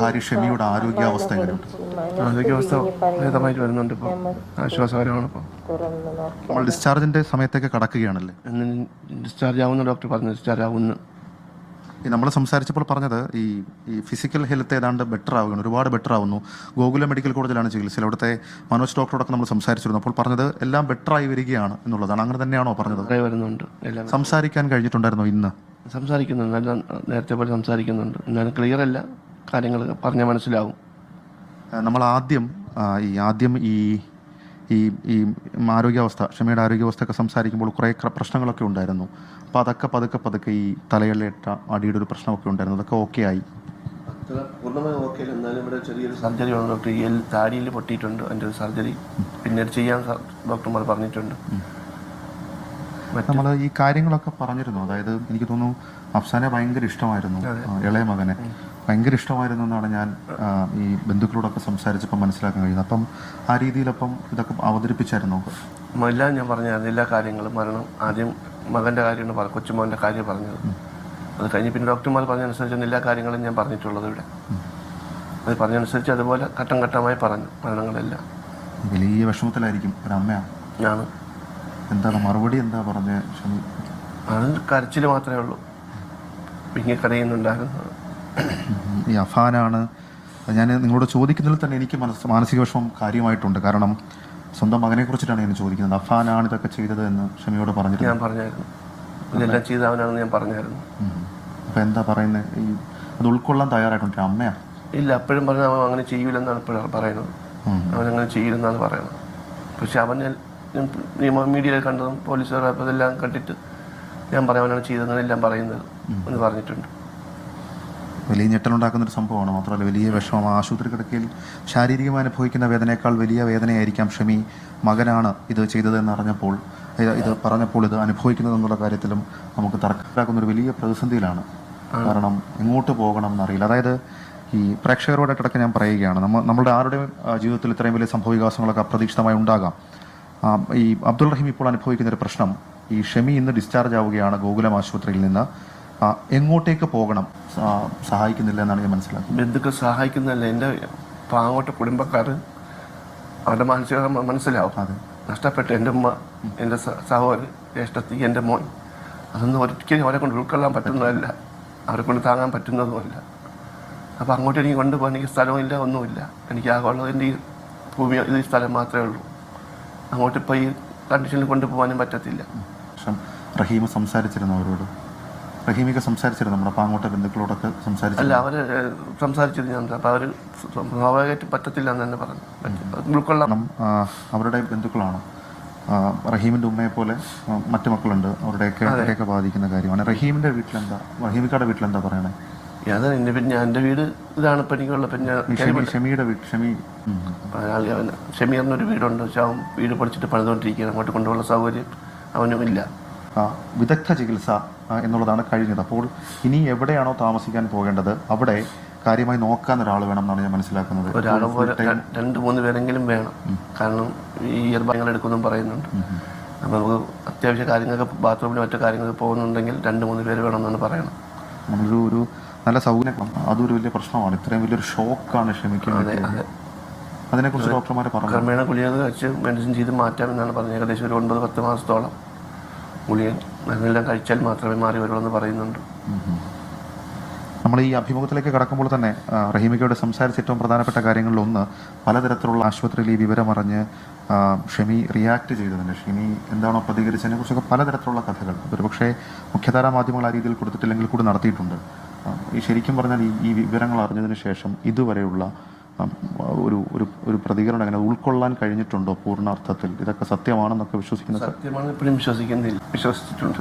ഭാര്യ ഷമിയുടെ ആരോഗ്യാവസ്ഥ എങ്ങനെയുണ്ട്? ആരോഗ്യാവസ്ഥ ഭേദമായിട്ട് വരുന്നുണ്ട് ഇപ്പോൾ ആശ്വാസകരമാണ് ഇപ്പോൾ നമ്മൾ ഡിസ്ചാർജിന്റെ സമയത്തേക്ക് കടക്കുകയാണല്ലേ? ഡിസ്ചാർജ് ആവുന്ന ഡോക്ടർ പറഞ്ഞു. ഡിസ്ചാർജ് ആവുന്നു ഈ നമ്മൾ സംസാരിച്ചപ്പോൾ പറഞ്ഞത് ഈ ഈ ഫിസിക്കൽ ഹെൽത്ത് ഏതാണ്ട് ബെറ്റർ ആവുകയാണ് ഒരുപാട് ബെറ്റർ ആവുന്നു. ഗോകുല മെഡിക്കൽ കോളേജിലാണ് ചികിത്സ അവിടുത്തെ മനോജ് ഡോക്ടറോടൊക്കെ നമ്മൾ സംസാരിച്ചിരുന്നു. അപ്പോൾ പറഞ്ഞത് എല്ലാം ബെറ്റർ ആയി വരികയാണ് എന്നുള്ളതാണ്. അങ്ങനെ തന്നെയാണോ പറഞ്ഞത്? വരുന്നുണ്ട്. സംസാരിക്കാൻ കഴിഞ്ഞിട്ടുണ്ടായിരുന്നോ ഇന്ന്? സംസാരിക്കുന്നുണ്ട്. നല്ല നേരത്തെ പോലെ സംസാരിക്കുന്നുണ്ട്. എന്നാലും ക്ലിയർ അല്ല. കാര്യങ്ങൾ പറഞ്ഞാൽ മനസ്സിലാവും. നമ്മൾ ആദ്യം ഈ ആദ്യം ഈ ഈ ഈ ആരോഗ്യാവസ്ഥ ക്ഷമയുടെ ആരോഗ്യാവസ്ഥയൊക്കെ സംസാരിക്കുമ്പോൾ കുറേ പ്രശ്നങ്ങളൊക്കെ ഉണ്ടായിരുന്നു. അപ്പോൾ അതൊക്കെ പതുക്കെ പതുക്കെ ഈ തലകളിലേറ്റ അടിയുടെ ഒരു പ്രശ്നമൊക്കെ ഉണ്ടായിരുന്നു. അതൊക്കെ ഓക്കെ ആയി. പൂർണമായി ഓക്കെ എന്നാലും ഇവിടെ ചെറിയൊരു സർജറി ഡോക്ടർ ഈ എൽ താടിയിൽ പൊട്ടിയിട്ടുണ്ട്. അതിന്റെ ഒരു സർജറി പിന്നീട് ചെയ്യാൻ ഡോക്ടർമാർ പറഞ്ഞിട്ടുണ്ട്. നമ്മൾ ഈ കാര്യങ്ങളൊക്കെ പറഞ്ഞിരുന്നു. അതായത് എനിക്ക് തോന്നുന്നു അഫ്സാനെ ഭയങ്കര ഇഷ്ടമായിരുന്നു ഇളയ മകനെ. ഭയങ്കര ഇഷ്ടമായിരുന്നു എന്നാണ് ഞാൻ ഈ ബന്ധുക്കളോടൊക്കെ സംസാരിച്ചപ്പോൾ മനസ്സിലാക്കാൻ കഴിയുന്നത്. അപ്പം ആ രീതിയിലപ്പം ഇതൊക്കെ അവതരിപ്പിച്ചായിരുന്നു എല്ലാം ഞാൻ പറഞ്ഞ എല്ലാ കാര്യങ്ങളും മരണം ആദ്യം മകന്റെ കാര്യമാണ് പറഞ്ഞത് കൊച്ചുമോന്റെ കാര്യം പറഞ്ഞത്. അത് കഴിഞ്ഞ് പിന്നെ ഡോക്ടർമാർ പറഞ്ഞതനുസരിച്ചാണ് എല്ലാ കാര്യങ്ങളും ഞാൻ പറഞ്ഞിട്ടുള്ളത് ഇവിടെ. അത് പറഞ്ഞതനുസരിച്ച് അതുപോലെ ഘട്ടം ഘട്ടമായി പറഞ്ഞു മരണങ്ങളെല്ലാം. വലിയ വിഷമത്തിലായിരിക്കും ഒരമ്മയാണ് ഞാൻ എന്താണ് മറുപടി എന്താ പറഞ്ഞ അത് കരച്ചിൽ മാത്രമേ ഉള്ളൂ. പിന്നെ കരയുന്നുണ്ടായിരുന്നു. ഈ അഫാനാണ്. ഞാൻ നിങ്ങളോട് ചോദിക്കുന്നതിൽ തന്നെ എനിക്ക് മനസ്സ് മാനസിക വിഷമം കാര്യമായിട്ടുണ്ട്. കാരണം സ്വന്തം മകനെ കുറിച്ചിട്ടാണ് ഞാൻ ചോദിക്കുന്നത്. അഫാനാണ് ഇതൊക്കെ ചെയ്തത് എന്ന് ക്ഷമയോട് പറഞ്ഞിട്ട് ഞാൻ പറഞ്ഞായിരുന്നു. ഇതെല്ലാം ചെയ്തവനാണെന്ന് ഞാൻ പറഞ്ഞായിരുന്നു. അപ്പോൾ എന്താ പറയുന്നത് ഈ അത് ഉൾക്കൊള്ളാൻ തയ്യാറായിട്ടുണ്ട്. അമ്മയാ? ഇല്ല അപ്പോഴും പറഞ്ഞ അവൻ അങ്ങനെ ചെയ്യൂലെന്നാണ് ഇപ്പോഴും പറയുന്നത്. അവൻ അങ്ങനെ ചെയ്യില്ലെന്നാണ് പറയുന്നത്. പക്ഷെ അവൻ നിയമ മീഡിയയിൽ കണ്ടതും പോലീസുകാർ അപ്പോൾ ഇതെല്ലാം കണ്ടിട്ട് ഞാൻ പറയാം അവനാണ് ചെയ്തതെന്നെല്ലാം പറയുന്നത് എന്ന് പറഞ്ഞിട്ടുണ്ട്. വലിയ ഞെട്ടലുണ്ടാക്കുന്ന ഒരു സംഭവമാണ്. മാത്രമല്ല വലിയ വിഷമം. ആശുപത്രി കിടക്കയിൽ ശാരീരികമായി അനുഭവിക്കുന്ന വേദനയേക്കാൾ വലിയ വേദനയായിരിക്കാം ഷമി മകനാണ് ഇത് ചെയ്തതെന്ന് അറിഞ്ഞപ്പോൾ ഇത് പറഞ്ഞപ്പോൾ ഇത് അനുഭവിക്കുന്നത് എന്നുള്ള കാര്യത്തിലും നമുക്ക് തർക്കമാക്കുന്ന ഒരു വലിയ പ്രതിസന്ധിയിലാണ്. കാരണം എങ്ങോട്ട് പോകണം എന്നറിയില്ല. അതായത് ഈ പ്രേക്ഷകരോടെ കിടക്കെ ഞാൻ പറയുകയാണ് നമ്മൾ നമ്മളുടെ ആരുടെയും ജീവിതത്തിൽ ഇത്രയും വലിയ സംഭവ വികാസങ്ങളൊക്കെ അപ്രതീക്ഷിതമായി ഉണ്ടാകാം. ഈ അബ്ദുൾ റഹീം ഇപ്പോൾ അനുഭവിക്കുന്ന ഒരു പ്രശ്നം ഈ ഷമി ഇന്ന് ഡിസ്ചാർജ് ആവുകയാണ് ഗോകുലം ആശുപത്രിയിൽ നിന്ന്. എങ്ങോട്ടേക്ക് പോകണം? സഹായിക്കുന്നില്ല എന്നാണ് ഞാൻ മനസ്സിലാക്കുന്നത്. ബന്ധുക്കൾ സഹായിക്കുന്നില്ല. എന്റെ പാങ്ങോട്ട് കുടുംബക്കാർ അവരുടെ മാനസിക മനസ്സിലാവും. അതെ. നഷ്ടപ്പെട്ട എന്റെ ഉമ്മ എന്റെ സഹോദരൻ ജ്യേഷ്ഠത്തി എന്റെ മോൻ അതൊന്നും ഒരിക്കലും അവരെ കൊണ്ട് ഉൾക്കൊള്ളാൻ പറ്റുന്നതല്ല. അവരെ കൊണ്ട് താങ്ങാൻ പറ്റുന്നതുമല്ല. അപ്പോൾ അങ്ങോട്ട് എനിക്ക് കൊണ്ടുപോകാൻ എനിക്ക് സ്ഥലമില്ല ഒന്നുമില്ല. എനിക്ക് ആകെയുള്ളത് എന്റെ ഈ ഭൂമി ഈ സ്ഥലം മാത്രമേ ഉള്ളൂ. അങ്ങോട്ട് ഇപ്പോൾ ഈ കണ്ടീഷനിൽ കൊണ്ടുപോകാനും പറ്റത്തില്ല. റഹീമ റഹീം സംസാരിച്ചിരുന്നു അവരോട്. റഹീമൊക്കെ സംസാരിച്ചിരുന്നു? നമ്മുടെ പാങ്ങോട്ട ബന്ധുക്കളോടൊക്കെ സംസാരിച്ചു അല്ല അവർ സംസാരിച്ചിരുന്നു അപ്പോൾ അവർ സ്വാഭാവികമായിട്ട് പറ്റത്തില്ല എന്ന് തന്നെ പറഞ്ഞു. ഉൾക്കൊള്ളാം. അവരുടെ ബന്ധുക്കളാണ്. റഹീമിന്റെ റഹീമിന്റെ ഉമ്മയെ പോലെ മറ്റു മക്കളുണ്ട്. അവരുടെയൊക്കെ അവരെയൊക്കെ ബാധിക്കുന്ന കാര്യമാണ്. റഹീമിന്റെ വീട്ടിലെന്താ റഹീമിക്കാടെ വീട്ടിലെന്താ പറയണേ? അത് എന്റെ പിന്നെ എന്റെ വീട് ഇതാണ്. ഇപ്പം എനിക്കുള്ള പിന്നെ ഷമി ഷമിയുടെ വീട് ഷമി. ഷമീറിനൊരു വീടുണ്ട്. പക്ഷെ അവൻ വീട് പഠിച്ചിട്ട് പണിതുകൊണ്ടിരിക്കുകയാണ്. അങ്ങോട്ട് കൊണ്ടുപോകുന്ന സൗകര്യം അവനും ഇല്ല വിദഗ്ധ ചികിത്സ എന്നുള്ളതാണ് കഴിഞ്ഞത്. അപ്പോൾ ഇനി എവിടെയാണോ താമസിക്കാൻ പോകേണ്ടത് അവിടെ കാര്യമായി നോക്കാൻ ഒരാൾ വേണം എന്നാണ് ഞാൻ മനസ്സിലാക്കുന്നത്. ഒരാൾ രണ്ട് മൂന്ന് പേരെങ്കിലും വേണം. കാരണം ഈ ഇയർ ബാങ്ങൾ എടുക്കുമെന്നും പറയുന്നുണ്ട്. അപ്പം നമുക്ക് അത്യാവശ്യ കാര്യങ്ങൾക്ക് ബാത്റൂമിൽ മറ്റു കാര്യങ്ങൾക്ക് പോകുന്നുണ്ടെങ്കിൽ രണ്ട് മൂന്ന് പേര് വേണം എന്നാണ് പറയണം നമ്മളൊരു ഒരു നല്ല സൗകര്യം അതൊരു വലിയ പ്രശ്നമാണ്. ഇത്രയും വലിയൊരു ഷോക്കാണ് ക്ഷമിക്കുന്നത് അതിനെക്കുറിച്ച് ഡോക്ടർമാരെ പറഞ്ഞു. ക്രമേണ ഗുളികകൾ കഴിച്ച് മെഡിസിൻ ചെയ്ത് മാറ്റാമെന്നാണ് പറഞ്ഞത്. ഏകദേശം ഒരു ഒൻപത് പത്ത് മാസത്തോളം. ഗുളിക മരുന്നെല്ലാം കഴിച്ചാൽ മാത്രമേ മാറി വരുള്ളൂ എന്ന് പറയുന്നുണ്ട്. നമ്മൾ ഈ അഭിമുഖത്തിലേക്ക് കടക്കുമ്പോൾ തന്നെ റഹീമിക്കയോട് സംസാരിച്ച ഏറ്റവും പ്രധാനപ്പെട്ട കാര്യങ്ങളിലൊന്ന് പലതരത്തിലുള്ള ആശുപത്രിയിൽ ഈ വിവരം അറിഞ്ഞ് ആ, ഷെമി റിയാക്ട് ചെയ്തതിന് ഷെമി എന്താണോ പ്രതികരിച്ചതിനെ കുറിച്ചൊക്കെ പലതരത്തിലുള്ള കഥകൾ ഒരുപക്ഷെ മുഖ്യധാരാ മാധ്യമങ്ങൾ ആ രീതിയിൽ കൊടുത്തിട്ടില്ലെങ്കിൽ കൂടി നടത്തിയിട്ടുണ്ട്. ഈ ശരിക്കും പറഞ്ഞാൽ ഈ വിവരങ്ങൾ അറിഞ്ഞതിന് ശേഷം ഇതുവരെയുള്ള ഒരു ഒരു ഒരു പ്രതികരണം അങ്ങനെ ഉൾക്കൊള്ളാൻ കഴിഞ്ഞിട്ടുണ്ടോ പൂർണാർത്ഥത്തിൽ? ഇതൊക്കെ സത്യമാണെന്നൊക്കെ വിശ്വസിക്കുന്ന സത്യമാണ് ഇപ്പോഴും വിശ്വസിക്കുന്നില്ല. വിശ്വസിച്ചിട്ടുണ്ട്.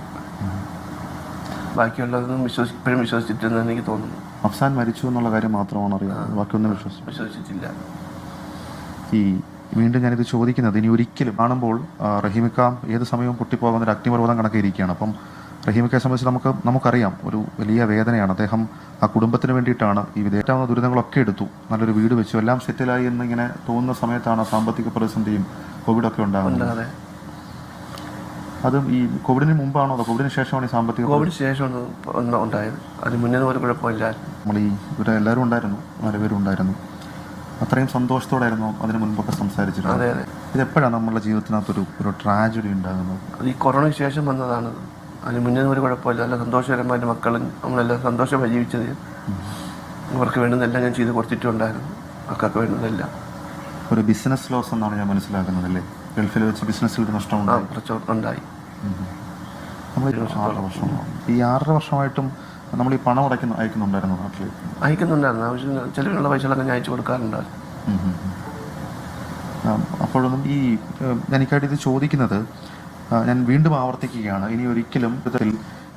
ബാക്കിയുള്ളതൊന്നും വിശ്വസി ഇപ്പോഴും വിശ്വസിച്ചിട്ടെന്ന് എനിക്ക് തോന്നുന്നു. അഫ്സാൻ മരിച്ചു എന്നുള്ള കാര്യം മാത്രമാണ് അറിയാം ബാക്കിയൊന്നും വിശ്വസിച്ചു വിശ്വസിച്ചില്ല ഈ വീണ്ടും ഞാനിത് ചോദിക്കുന്നത്. ഇനി ഒരിക്കലും കാണുമ്പോൾ റഹീമിക്ക ഏത് സമയവും പൊട്ടിപ്പോകുന്ന ഒരു അഗ്നിപർവതം കണക്കെ ഇരിക്കുകയാണ് അപ്പം റഹീമിക്കയെ സംബന്ധിച്ച് നമുക്ക് നമുക്കറിയാം. ഒരു വലിയ വേദനയാണ്. അദ്ദേഹം ആ കുടുംബത്തിന് വേണ്ടിയിട്ടാണ് ഈ വിദേശാവുന്ന ദുരിതങ്ങളൊക്കെ എടുത്തു. നല്ലൊരു വീട് വെച്ചു. എല്ലാം സെറ്റിലായി എന്നിങ്ങനെ തോന്നുന്ന സമയത്താണ് സാമ്പത്തിക പ്രതിസന്ധിയും കോവിഡൊക്കെ ഉണ്ടാകുന്നത്. അതും. ഈ കോവിഡിന് മുമ്പാണോ അതോ കോവിഡിന് ശേഷമാണ് ഈ സാമ്പത്തിക കോവിഡ് ശേഷമാണ് ഒന്ന് ഉണ്ടായത്. അതിന് മുന്നേ ഒരു കുഴപ്പമില്ല. നമ്മൾ ഈ ഇവിടെ എല്ലാവരും ഉണ്ടായിരുന്നു. നാലുപേരും ഉണ്ടായിരുന്നു. അത്രയും സന്തോഷത്തോടായിരുന്നു അതിന് മുൻപൊക്കെ സംസാരിച്ചിരുന്നത്. അതെ അതെ. ഇതെപ്പോഴാണ് നമ്മുടെ ജീവിതത്തിനകത്തൊരു ഒരു ട്രാജഡി ഉണ്ടാകുന്നത്? അത് ഈ കൊറോണയ്ക്ക് ശേഷം വന്നതാണ്. അതിന് മുന്നേ ഒരു കുഴപ്പമില്ല. നല്ല സന്തോഷകരമായിട്ട് മക്കളും നമ്മളെല്ലാം സന്തോഷമായി ജീവിച്ചത് അവർക്ക് വേണ്ടുന്നതെല്ലാം ഞാൻ ചെയ്ത് കൊടുത്തിട്ടുണ്ടായിരുന്നു. മക്കൾക്ക് വേണ്ടുന്നതെല്ലാം. ഒരു ബിസിനസ് ലോസ് എന്നാണ് ഞാൻ മനസ്സിലാക്കുന്നത് അല്ലേ? ഗൾഫിൽ വെച്ച് ബിസിനസ്സിൽ ഒരു നഷ്ടമുണ്ടായി കുറച്ച് ഉണ്ടായി. നമ്മൾ ആറര വർഷമാണ് ഈ ആറര വർഷമായിട്ടും നമ്മൾ ഈ പണം അടയ്ക്കുന്നു അയക്കുന്നുണ്ടായിരുന്നു നാട്ടിൽ? അയക്കുന്നുണ്ടായിരുന്നു. ആവശ്യത്തിന് ചിലവിനുള്ള പൈസകളൊക്കെ ഞാൻ അയച്ചു കൊടുക്കാറുണ്ടായിരുന്നു. അപ്പോഴൊന്നും ഈ എനിക്കായിട്ട് ഇത് ചോദിക്കുന്നത് ഞാൻ വീണ്ടും ആവർത്തിക്കുകയാണ്. ഇനി ഒരിക്കലും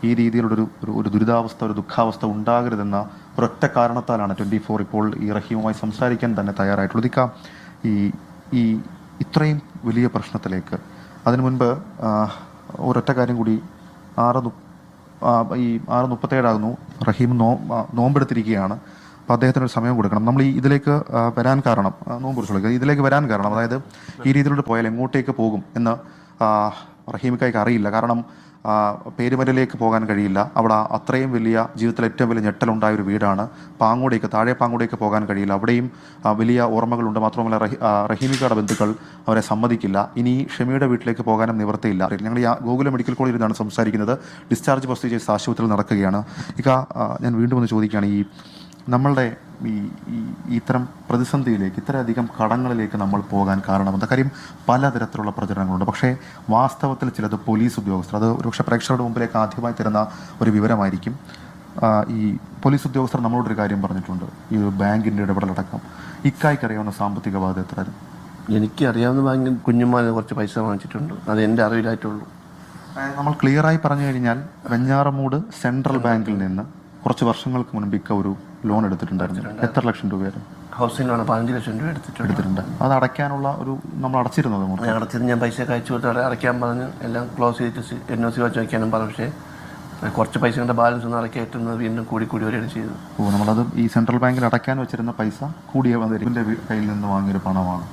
ഈ രീതിയിലുള്ളൊരു ഒരു ഒരു ദുരിതാവസ്ഥ ഒരു ദുഃഖാവസ്ഥ ഉണ്ടാകരുതെന്ന ഒരൊറ്റ കാരണത്താലാണ് ട്വന്റി ഫോർ ഇപ്പോൾ ഈ റഹീമുമായി സംസാരിക്കാൻ തന്നെ തയ്യാറായിട്ടുള്ളത്. ഇക്ക ഈ ഈ ഇത്രയും വലിയ പ്രശ്നത്തിലേക്ക് അതിനു മുൻപ് ഒരൊറ്റ കാര്യം കൂടി ആറ് ഈ ആറ് മുപ്പത്തേഴാകുന്നു റഹീം നോ നോമ്പെടുത്തിരിക്കുകയാണ്. അപ്പോൾ അദ്ദേഹത്തിന് ഒരു സമയം കൊടുക്കണം. നമ്മൾ ഈ ഇതിലേക്ക് വരാൻ കാരണം നോമ്പ് കുറിച്ചുള്ള ഇതിലേക്ക് വരാൻ കാരണം അതായത് ഈ രീതിയിലോട്ട് പോയാൽ എങ്ങോട്ടേക്ക് പോകും എന്ന് റഹീമിക്കായ്ക്ക് അറിയില്ല. കാരണം ആ, പോകാൻ കഴിയില്ല. അവിടെ അത്രയും വലിയ ജീവിതത്തിൽ ഏറ്റവും വലിയ ഞെട്ടലുണ്ടായ ഒരു വീടാണ്. പാങ്ങോടേക്ക് താഴെ പാങ്ങോടേക്ക് പോകാൻ കഴിയില്ല. അവിടെയും വലിയ ഓർമ്മകളുണ്ട്. മാത്രമല്ല റഹി റഹീമിക്കയുടെ ബന്ധുക്കൾ അവരെ സമ്മതിക്കില്ല. ഇനി ഷമിയുടെ വീട്ടിലേക്ക് പോകാനും നിവർത്തിയില്ല. ഞങ്ങൾ ഈ ഗോകുല മെഡിക്കൽ കോളേജിൽ നിന്നാണ് സംസാരിക്കുന്നത്. ഡിസ്ചാർജ് പ്രൊസീജിയേഴ്സ് ആശുപത്രിയിൽ നടക്കുകയാണ്. ഇക്ക ഞാൻ വീണ്ടും ഒന്ന് ചോദിക്കുകയാണ്. ഈ നമ്മളുടെ ഈ ഇത്തരം പ്രതിസന്ധിയിലേക്ക് ഇത്രയധികം കടങ്ങളിലേക്ക് നമ്മൾ പോകാൻ കാരണമെന്ന കാര്യം പലതരത്തിലുള്ള പ്രചരണങ്ങളുണ്ട്. പക്ഷേ വാസ്തവത്തിൽ ചിലത് പോലീസ് ഉദ്യോഗസ്ഥർ അത് ഒരുപക്ഷെ പ്രേക്ഷകരുടെ മുമ്പിലേക്ക് ആദ്യമായി തരുന്ന ഒരു വിവരമായിരിക്കും. ഈ പോലീസ് ഉദ്യോഗസ്ഥർ നമ്മളോടൊരു കാര്യം പറഞ്ഞിട്ടുണ്ട്. ഈ ഒരു ബാങ്കിന്റെ ഇടപെടലടക്കം. ഇക്കായ്ക്ക് അറിയാവുന്ന സാമ്പത്തിക ബാധ്യത എത്രയായിരുന്നു? എനിക്ക് അറിയാവുന്ന ബാങ്കിൽ കുഞ്ഞുമാരെ കുറച്ച് പൈസ വാങ്ങിച്ചിട്ടുണ്ട്. അത് എന്റെ അറിവിലായിട്ടുള്ളൂ. നമ്മൾ ക്ലിയറായി പറഞ്ഞു കഴിഞ്ഞാൽ വെഞ്ഞാറമൂട് സെൻട്രൽ ബാങ്കിൽ നിന്ന് കുറച്ച് വർഷങ്ങൾക്ക് മുൻപ് ഇക്ക ഒരു ലോൺ എടുത്തിട്ടുണ്ടായിരുന്നു. എത്ര ലക്ഷം രൂപയായിരുന്നു? ഹൗസിംഗ് ലോൺ പതിനഞ്ച് ലക്ഷം രൂപ എടുത്തിട്ടുണ്ട്. എടുത്തിട്ടുണ്ട്. അത് അടയ്ക്കാനുള്ള ഒരു നമ്മൾ അടച്ചിരുന്നത് ഞാൻ അടച്ചിരുന്നു ഞാൻ പൈസ അയച്ചു കൊടുത്ത് അടയ്ക്കാൻ പറഞ്ഞു. എല്ലാം ക്ലോസ് ചെയ്തിട്ട് എൻ ഒ സി വെച്ച് വയ്ക്കാനും പറഞ്ഞു. പക്ഷേ കുറച്ച് പൈസ കൊണ്ട് ബാലൻസ് ഒന്ന് അടയ്ക്കേറ്റുന്നത് വീണ്ടും കൂടി കൂടി വരികയാണ് ചെയ്തത്. ഓ നമ്മളത് ഈ സെൻട്രൽ ബാങ്കിൽ അടയ്ക്കാൻ വെച്ചിരുന്ന പൈസ കൂടിയ കയ്യിൽ നിന്ന് വാങ്ങിയൊരു പണമാണ്.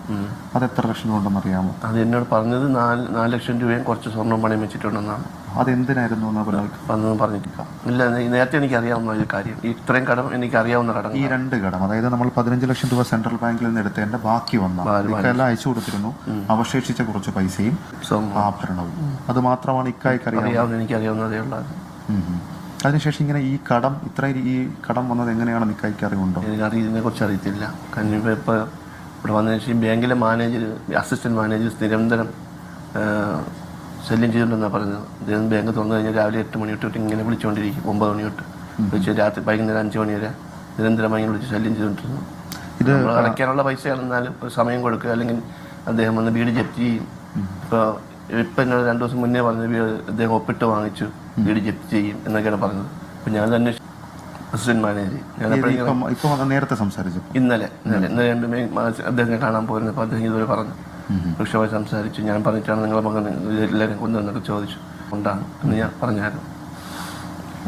അത് എത്ര ലക്ഷം രൂപ ഉണ്ടെന്ന് അറിയാമോ അത് എന്നോട് പറഞ്ഞത് നാല് നാല് ലക്ഷം രൂപയും കുറച്ച് സ്വർണം പണയം വെച്ചിട്ടുണ്ടെന്നാണ്. അതെന്തിനായിരുന്നു എന്ന് പറഞ്ഞിരിക്കാം പറഞ്ഞിട്ടില്ല. ഇല്ല നേരത്തെ എനിക്ക് അറിയാവുന്ന ഒരു കാര്യം. ഈ ഇത്രയും കടം എനിക്ക് അറിയാവുന്ന കടം ഈ രണ്ട് കടം അതായത് നമ്മൾ പതിനഞ്ച് ലക്ഷം രൂപ സെൻട്രൽ ബാങ്കിൽ നിന്ന് എടുത്തതിന്റെ ബാക്കി വന്ന ഇക്കെല്ലാം അയച്ചു കൊടുത്തിരുന്നു. അവശേഷിച്ച കുറച്ച് പൈസയും ആഭരണവും. അത് മാത്രമാണ് ഇക്കായ്ക്ക് അറിയാവുന്ന എനിക്ക് അറിയാവുന്നതേ ഉള്ളത്. അതിനുശേഷം ഇങ്ങനെ ഈ കടം ഇത്ര ഈ കടം വന്നത് എങ്ങനെയാണെന്ന് ഇക്കായ്ക്ക് അറിവുണ്ടോ? എനിക്ക് അറിയുന്നതിനെ കുറിച്ച് അറിയത്തില്ല. കാരണം ഇപ്പോൾ ഇവിടെ വന്നതിന് ശേഷം ബാങ്കിലെ മാനേജർ അസിസ്റ്റന്റ് മാനേജർ നിരന്തരം ശല്യം ചെയ്തിട്ടുണ്ടെന്നാണ് പറഞ്ഞത്. അദ്ദേഹം ബാങ്ക് തുറന്നു കഴിഞ്ഞാൽ രാവിലെ എട്ട് മണി തൊട്ട് ഇങ്ങനെ വിളിച്ചുകൊണ്ടിരിക്കും. ഒമ്പത് മണി തൊട്ട്. വിളിച്ച് രാത്രി വൈകുന്നേരം അഞ്ച് മണി വരെ നിരന്തരമായി ഇങ്ങനെ വിളിച്ച് ശല്യം ചെയ്തുകൊണ്ടിരുന്നു. ഇത് അടയ്ക്കാനുള്ള പൈസ ആണെന്നാലും ഒരു സമയം കൊടുക്കുക. അല്ലെങ്കിൽ അദ്ദേഹം വന്ന് വീട് ജപ്തി ചെയ്യും. ഇപ്പോൾ ഇപ്പം എന്നോട് രണ്ടു ദിവസം മുന്നേ പറഞ്ഞ വീട് അദ്ദേഹം ഒപ്പിട്ട് വാങ്ങിച്ചു. വീട് ജപ്തി ചെയ്യും എന്നൊക്കെയാണ് പറഞ്ഞത്. അപ്പം ഞാൻ തന്നെ അസിസ്റ്റന്റ് മാനേജർ. ഞാൻ നേരത്തെ സംസാരിച്ചു ഇന്നലെ ഇന്നലെ. ഇന്നലെ രണ്ട് മേ മാസം അദ്ദേഹത്തെ കാണാൻ പോയിരുന്നപ്പോൾ അദ്ദേഹം ഇതുവരെ പറഞ്ഞു. വൃക്ഷമായി സംസാരിച്ചു ഞാൻ പറഞ്ഞിട്ടാണ് നിങ്ങളെ മകൻ എല്ലാവരും കൊണ്ടുവന്നൊക്കെ ചോദിച്ചു. ഉണ്ടാണ് എന്ന് ഞാൻ പറഞ്ഞായിരുന്നു.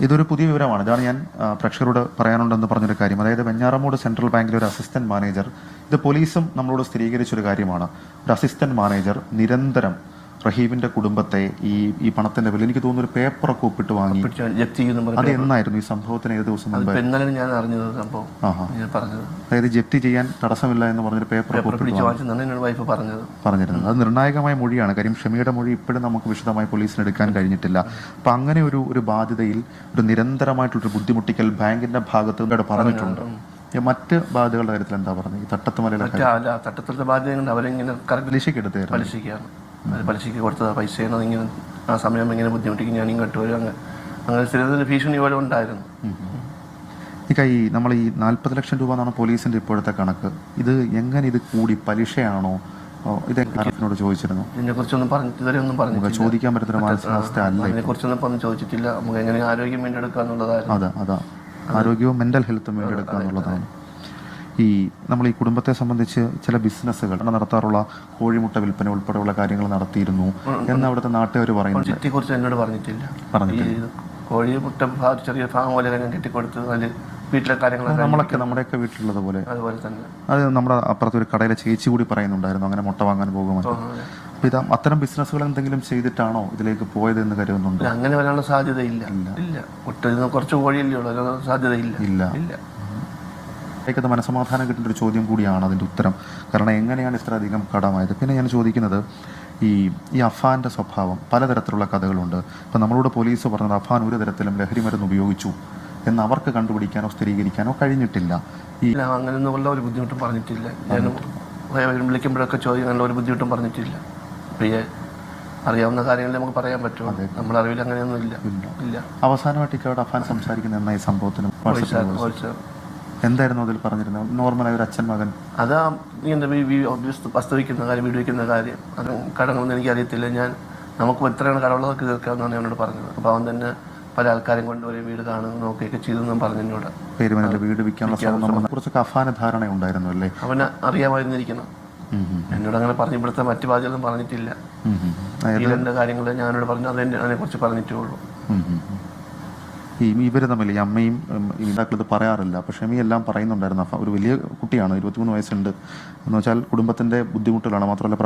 ഇതൊരു പുതിയ വിവരമാണ്. ഇതാണ് ഞാൻ പ്രേക്ഷകരോട് പറയാനുണ്ടെന്ന് പറഞ്ഞൊരു കാര്യം. അതായത് വെഞ്ഞാറമൂട് സെൻട്രൽ ബാങ്കിലെ ഒരു അസിസ്റ്റന്റ് മാനേജർ ഇത് പോലീസും നമ്മളോട് സ്ഥിരീകരിച്ചൊരു കാര്യമാണ്. ഒരു അസിസ്റ്റന്റ് മാനേജർ നിരന്തരം റഹീമിന്റെ കുടുംബത്തെ ഈ ഈ പണത്തിന്റെ വില എനിക്ക് തോന്നുന്നു ഒരു പേപ്പറൊക്കെ ഒപ്പിട്ട് വാങ്ങി. ജപ്തി അത് എന്നായിരുന്നു ഈ സംഭവത്തിന് ഏത് ദിവസം മുമ്പ് ഇന്നലെ ഞാൻ അറിഞ്ഞത് സംഭവം. ഞാൻ പറഞ്ഞത്. അതായത് ജപ്തി ചെയ്യാൻ തടസ്സമില്ല എന്ന് പറഞ്ഞൊരു പേപ്പർ വൈഫ് പറഞ്ഞത്. പറഞ്ഞിരുന്നത്. അത് നിർണായകമായ മൊഴിയാണ്. കാര്യം ഷമിയുടെ മൊഴി ഇപ്പോഴും നമുക്ക് വിശദമായി പോലീസിന് എടുക്കാൻ കഴിഞ്ഞിട്ടില്ല. അപ്പം അങ്ങനെ ഒരു ഒരു ബാധ്യതയിൽ ഒരു നിരന്തരമായിട്ടുള്ളൊരു ബുദ്ധിമുട്ടിക്കൽ ബാങ്കിന്റെ ഭാഗത്ത് നിന്ന് പറഞ്ഞിട്ടുണ്ട്. മറ്റ് ബാധ്യതകളുടെ കാര്യത്തിൽ എന്താ പറഞ്ഞത്? ഈ അല്ല തട്ടത്തിലത്തെ ബാധ്യത അവരെങ്ങനെ പലിശയ്ക്ക് എടുത്തായിരുന്നു പലിശയ്ക്കാണ്. പലിശയ്ക്ക് കൊടുത്തത് പൈസയാണ് അതിങ്ങനെ ആ സമയം ഇങ്ങനെ ബുദ്ധിമുട്ടിക്കും ഞാനും ഇങ്ങോട്ട് വരും അങ്ങനെ അങ്ങനെ സ്ഥിരത്തിന്റെ ഭീഷണി പോലെ ഉണ്ടായിരുന്നു. ഈ നമ്മൾ ഈ നാൽപ്പത് ലക്ഷം രൂപ എന്നാണ് പോലീസിന്റെ ഇപ്പോഴത്തെ കണക്ക്. ഇത് എങ്ങനെ ഇത് കൂടി പലിശയാണോ? ഇത് ചോദിച്ചിരുന്നു. ഇതിനെ കുറിച്ചൊന്നും പറഞ്ഞിട്ട് ഇതുവരെ ഒന്നും പറഞ്ഞു ചോദിക്കാൻ പറ്റുന്ന മാനസികാവസ്ഥ അല്ല അതിനെ കുറിച്ചൊന്നും ഇപ്പം ഒന്നും ചോദിച്ചിട്ടില്ല. നമുക്ക് എങ്ങനെ ആരോഗ്യം വീണ്ടെടുക്കുക എന്നുള്ളതായിരുന്നു അതാ അതാ. ആരോഗ്യവും മെന്റൽ ഹെൽത്തും വീണ്ടെടുക്കുക എന്നുള്ളതാണ് ഈ നമ്മൾ ഈ കുടുംബത്തെ സംബന്ധിച്ച് ചില ബിസിനസ്സുകൾ നടത്താറുള്ള കോഴിമുട്ട വിൽപ്പന ഉൾപ്പെടെയുള്ള കാര്യങ്ങൾ നടത്തിയിരുന്നു എന്ന് അവിടുത്തെ നാട്ടുകാർ ചിട്ടിയെ കുറിച്ച് എന്നോട് പറഞ്ഞിട്ടില്ല. പറഞ്ഞിട്ടില്ല. ഈ കോഴി മുട്ട ഫാ- ചെറിയ ഫാം പോലെ കെട്ടിക്കൊടുത്ത് അതിൽ വീട്ടിലെ കാര്യങ്ങളൊക്കെ നമ്മളൊക്കെ നമ്മുടെയൊക്കെ വീട്ടിലുള്ളത് പോലെ അതുപോലെ തന്നെ. അത് നമ്മുടെ അപ്പുറത്ത് ഒരു കടയിലെ ചേച്ചി കൂടി പറയുന്നുണ്ടായിരുന്നു അങ്ങനെ മുട്ട വാങ്ങാൻ പോകുമെന്ന്. തോന്നുന്നത് അപ്പോൾ ഇത് അത്തരം ബിസിനസ്സുകൾ എന്തെങ്കിലും ചെയ്തിട്ടാണോ ഇതിലേക്ക് പോയത് എന്ന് കരുതുന്നുണ്ട്? അങ്ങനെ വരാനുള്ള സാധ്യതയില്ല. ഇല്ല. ഒട്ടിരുന്ന് കുറച്ച് കോഴിയല്ലേ ഉള്ളൂ സാധ്യതയില്ല. ഇല്ല. ഇല്ല. എനിക്കത് മനസമാധാനം കിട്ടുന്ന ഒരു ചോദ്യം കൂടിയാണ് അതിന്റെ ഉത്തരം. കാരണം എങ്ങനെയാണ് ഇത്ര അധികം കടമായത്? പിന്നെ ഞാൻ ചോദിക്കുന്നത് ഈ ഈ അഫാന്റെ സ്വഭാവം പലതരത്തിലുള്ള കഥകളുണ്ട്. ഇപ്പം നമ്മളോട് പോലീസ് പറഞ്ഞത് അഫാൻ ഒരു തരത്തിലും ലഹരി മരുന്ന് ഉപയോഗിച്ചു എന്ന് അവർക്ക് കണ്ടുപിടിക്കാനോ സ്ഥിരീകരിക്കാനോ കഴിഞ്ഞിട്ടില്ല. ഈ അങ്ങനെ നല്ല ഒരു ബുദ്ധിമുട്ടും പറഞ്ഞിട്ടില്ല. ഞാൻ വിളിക്കുമ്പോഴൊക്കെ ചോദിക്കാനുള്ള ഒരു ബുദ്ധിമുട്ടും പറഞ്ഞിട്ടില്ല. പ്രിയ അറിയാവുന്ന കാര്യങ്ങൾ നമുക്ക് പറയാൻ പറ്റുമോ നമ്മുടെ അറിവിൽ അങ്ങനെയൊന്നും ഇല്ല. ഇല്ല. അവസാനമായിട്ട് ഇക്കയോട് അഫാൻ സംസാരിക്കുന്ന എന്ന ഈ സംഭവത്തിന്? എന്തായിരുന്നു അതിൽ പറഞ്ഞിരുന്നത്? നോർമലായ ഒരു അച്ഛൻ മകൻ. അതാ ഇങ്ങനെ വീ- വീ- വസ്തു- വസ്തു വയ്ക്കുന്ന കാര്യം വീട് വയ്ക്കുന്ന കാര്യം അത് കടങ്ങളൊന്നും എനിക്കറിയത്തില്ല. ഞാൻ നമുക്ക് എത്രയാണ് കടമുള്ളതൊക്കെ തീർക്കാമെന്നാണ് എന്നോട് പറഞ്ഞത്. അപ്പോൾ അവൻ തന്നെ പല ആൾക്കാരും കൊണ്ടുവരെ വീട് കാണുന്നു നോക്കുകയൊക്കെ ചെയ്തെന്നും പറഞ്ഞു എന്നോട്. വീട് വിൽക്കാനുള്ള കുറച്ചൊക്കെ അഫാന് ധാരണ ഉണ്ടായിരുന്നു അല്ലേ? അവന് അറിയാമായിരുന്നിരിക്കണം. എന്നോട് അങ്ങനെ പറഞ്ഞു ഇവിടുത്തെ മറ്റു ബാധ്യതയൊന്നും പറഞ്ഞിട്ടില്ല. കാര്യങ്ങൾ ഞാനോട് പറഞ്ഞു അതിനെ അതിനെക്കുറിച്ച് പറഞ്ഞിട്ടേ ഉള്ളൂ. ഈ ഇവർ തമ്മിൽ ഈ അമ്മയും ഇത് പറയാറില്ല. പക്ഷേ ഷമി എല്ലാം പറയുന്നുണ്ടായിരുന്നു. ഒരു വലിയ കുട്ടിയാണ് ഇരുപത്തിമൂന്ന് വയസ്സുണ്ട്. എന്ന് വെച്ചാൽ കുടുംബത്തിന്റെ ബുദ്ധിമുട്ടുകളാണ്. മാത്രമല്ല